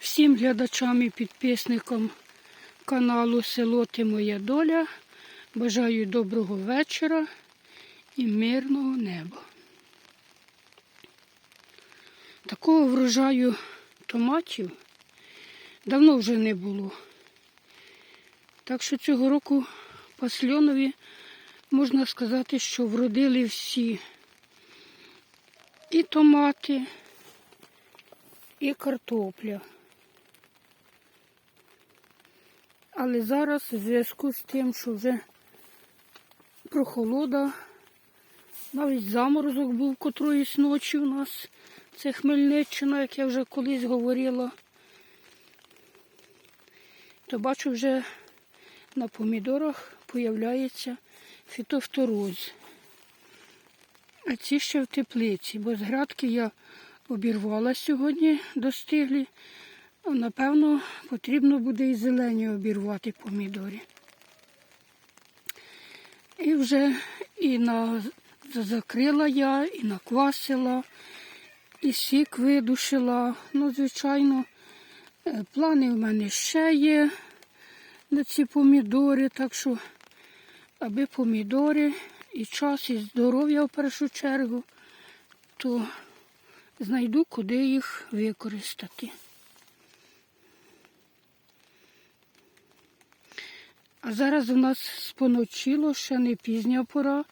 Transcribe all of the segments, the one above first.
Всім глядачам і підписникам каналу Село Ти Моя Доля. Бажаю доброго вечора і мирного неба. Такого врожаю томатів давно вже не було. Так що цього року пасльонові можна сказати, що вродили всі і томати, і картопля. Але зараз в зв'язку з тим, що вже прохолода, навіть заморозок був котроїсь ночі у нас. Це Хмельниччина, як я вже колись говорила. То бачу вже на помідорах появляється фітофтороз. А ці ще в теплиці, бо з градки я обірвала сьогодні, достиглі. А, Напевно, потрібно буде і зелені обірвати помідори. І вже і на, закрила я, і наквасила, і сік видушила. Ну, звичайно, е, плани в мене ще є на ці помідори, так що, аби помідори і час, і здоров'я в першу чергу, то знайду, куди їх використати. А зараз у нас споночило, ще не пізня пора,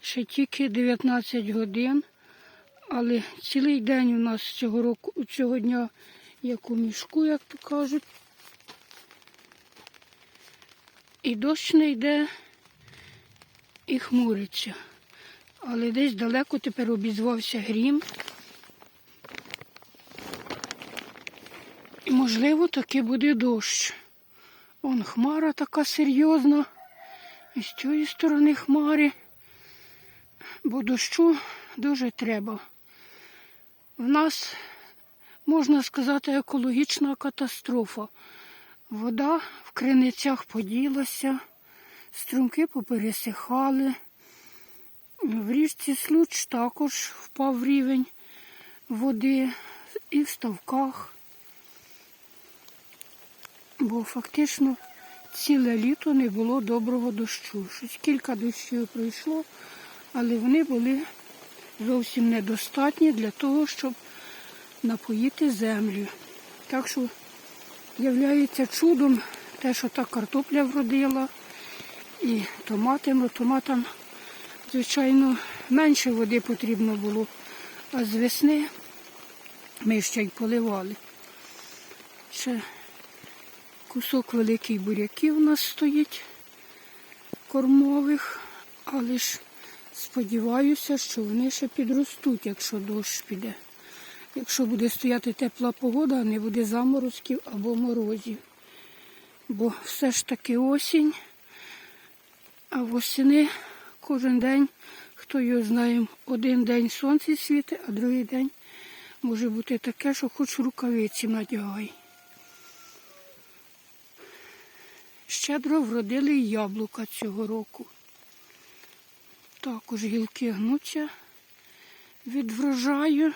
ще тільки 19 годин, але цілий день у нас цього року, цього дня як у мішку, як то кажуть. І дощ не йде, і хмуриться. Але десь далеко тепер обізвався грім. І можливо таки буде дощ. Вон хмара така серйозна. І з цієї сторони хмари. Бо дощу дуже треба. В нас, можна сказати, екологічна катастрофа. Вода в криницях поділася, струмки попересихали. В річці Случ також впав рівень води і в ставках. Бо фактично ціле літо не було доброго дощу. Щось кілька дощів пройшло, але вони були зовсім недостатні для того, щоб напоїти землю. Так що являється чудом те, що та картопля вродила і томати, ну томатам, звичайно, менше води потрібно було, а з весни ми ще й поливали. Ще Кусок великий буряків у нас стоїть кормових, але ж сподіваюся, що вони ще підростуть, якщо дощ піде. Якщо буде стояти тепла погода, а не буде заморозків або морозів. Бо все ж таки осінь, а восени кожен день, хто його знає, один день сонце світить, а другий день може бути таке, що хоч рукавиці надягай. Щедро вродили й яблука цього року. Також гілки гнуться від врожаю.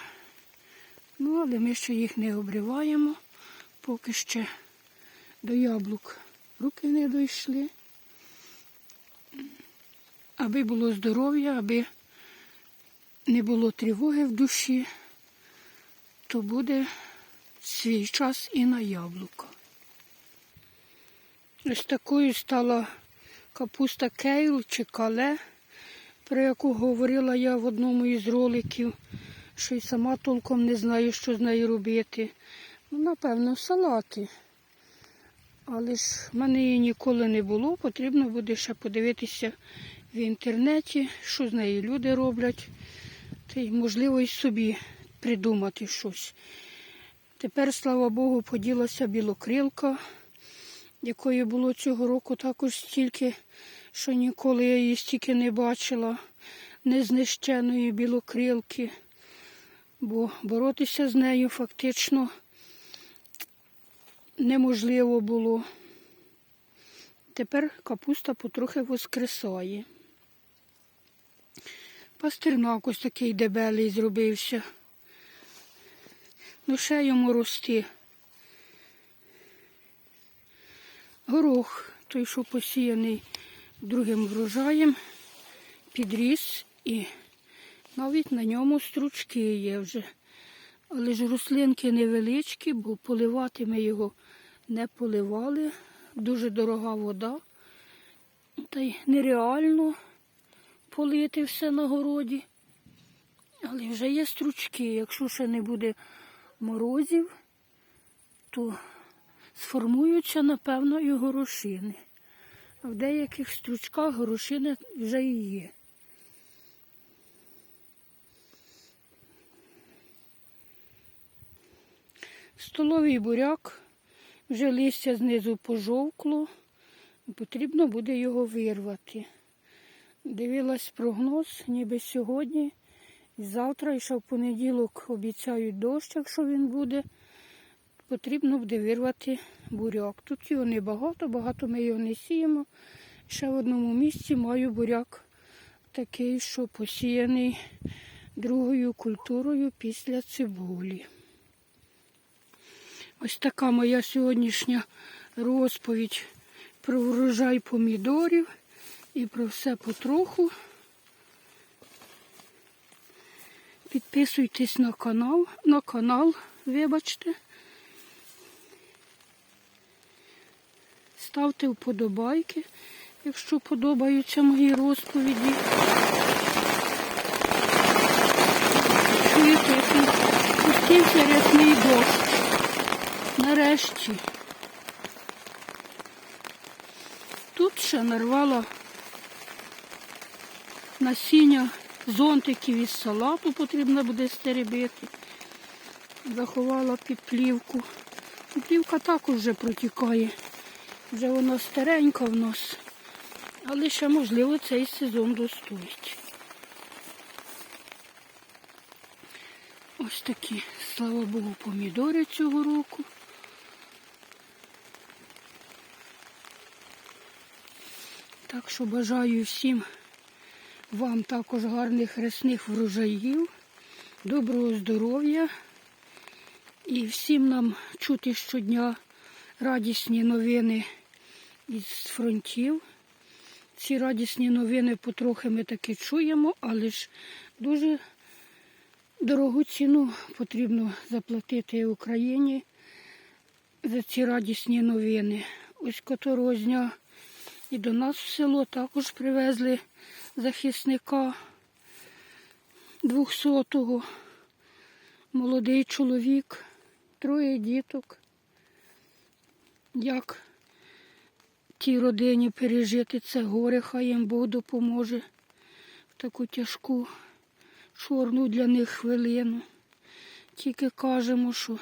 Ну, але ми ще їх не обриваємо, поки ще до яблук руки не дійшли. Аби було здоров'я, аби не було тривоги в душі, то буде свій час і на яблука. Ось такою стала капуста кейл чи кале, про яку говорила я в одному із роликів, що й сама толком не знаю, що з нею робити. Ну, напевно, салати. Але ж в мене її ніколи не було, потрібно буде ще подивитися в інтернеті, що з нею люди роблять, та й можливо і собі придумати щось. Тепер, слава Богу, поділася білокрилка якої було цього року також стільки, що ніколи я її стільки не бачила, незнищеної білокрилки, бо боротися з нею фактично неможливо було. Тепер капуста потрохи воскресає. Пастернак ось такий дебелий зробився. Ну ще йому рости. Горох, той, що посіяний другим врожаєм, підріс і навіть на ньому стручки є вже. Але ж рослинки невеличкі, бо поливати ми його не поливали. Дуже дорога вода. Та й нереально полити все на городі. Але вже є стручки. Якщо ще не буде морозів, то сформуються, напевно, і горошини. В деяких стручках горошини вже і є. Столовий буряк, вже листя знизу пожовкло, потрібно буде його вирвати. Дивилась прогноз, ніби сьогодні завтра, і ще в понеділок обіцяють дощ, якщо він буде. Потрібно буде вирвати буряк. Тут його небагато, багато ми його не сіємо. Ще в одному місці маю буряк такий, що посіяний другою культурою після цибулі. Ось така моя сьогоднішня розповідь про врожай помідорів і про все потроху. Підписуйтесь на канал, на канал, вибачте. Ставте вподобайки, якщо подобаються мої розповіді. Чуєте, який пустився рясний дощ. Нарешті. Тут ще нарвала насіння зонтиків із салату потрібно буде стеребити. Заховала під плівку. Плівка також вже протікає. Вже вона старенька в нас. Але ще, можливо, цей сезон достоїть. Ось такі, слава Богу, помідори цього року. Так що бажаю всім вам також гарних рясних врожаїв, доброго здоров'я і всім нам чути щодня радісні новини із фронтів. Ці радісні новини потрохи ми таки чуємо, але ж дуже дорогу ціну потрібно заплатити Україні за ці радісні новини. Ось котрого дня і до нас в село також привезли захисника 200-го. Молодий чоловік, троє діток. Як тій родині пережити це горе, хай їм Бог допоможе в таку тяжку, чорну для них хвилину. Тільки кажемо, що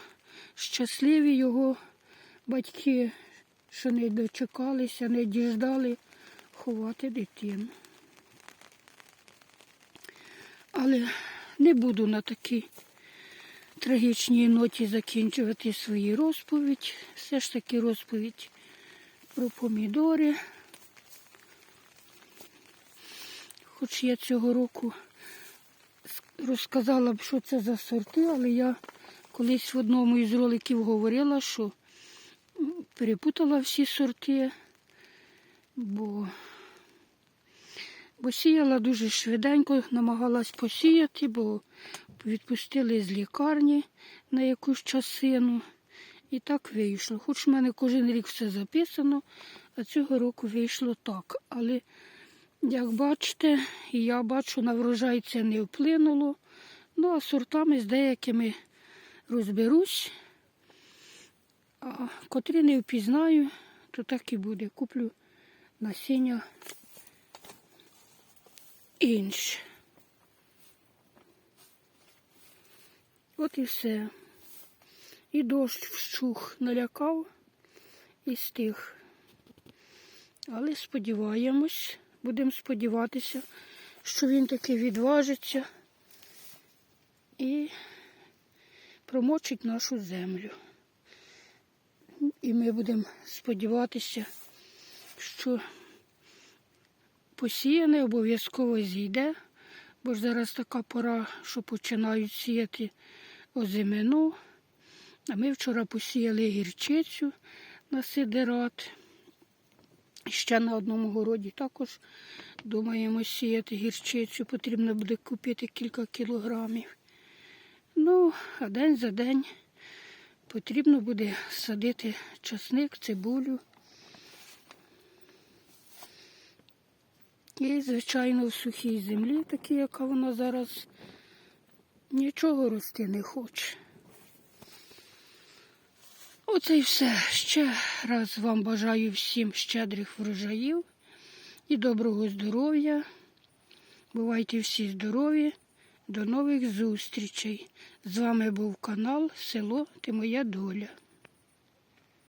щасливі його батьки, що не дочекалися, не діждали ховати дитину. Але не буду на такій трагічній ноті закінчувати свою розповідь. Все ж таки розповідь про помідори. Хоч я цього року розказала б, що це за сорти, але я колись в одному із роликів говорила, що перепутала всі сорти, бо бо сіяла дуже швиденько, намагалась посіяти, бо відпустили з лікарні на якусь часину. І так вийшло. Хоч в мене кожен рік все записано, а цього року вийшло так. Але, як бачите, я бачу, на врожай це не вплинуло. Ну, а сортами з деякими розберусь. А котрі не впізнаю, то так і буде. Куплю насіння інше. От і все. І дощ вщух налякав і стих. Але сподіваємось, будемо сподіватися, що він таки відважиться і промочить нашу землю. І ми будемо сподіватися, що посіяне обов'язково зійде, бо ж зараз така пора, що починають сіяти озимину. А ми вчора посіяли гірчицю на сидерат. Ще на одному городі також думаємо сіяти гірчицю. Потрібно буде купити кілька кілограмів. Ну, а день за день потрібно буде садити часник, цибулю. І, звичайно, в сухій землі, такій, яка вона зараз, нічого рости не хоче. Оце і все. Ще раз вам бажаю всім щедрих врожаїв і доброго здоров'я. Бувайте всі здорові. До нових зустрічей. З вами був канал Село Ти Моя Доля.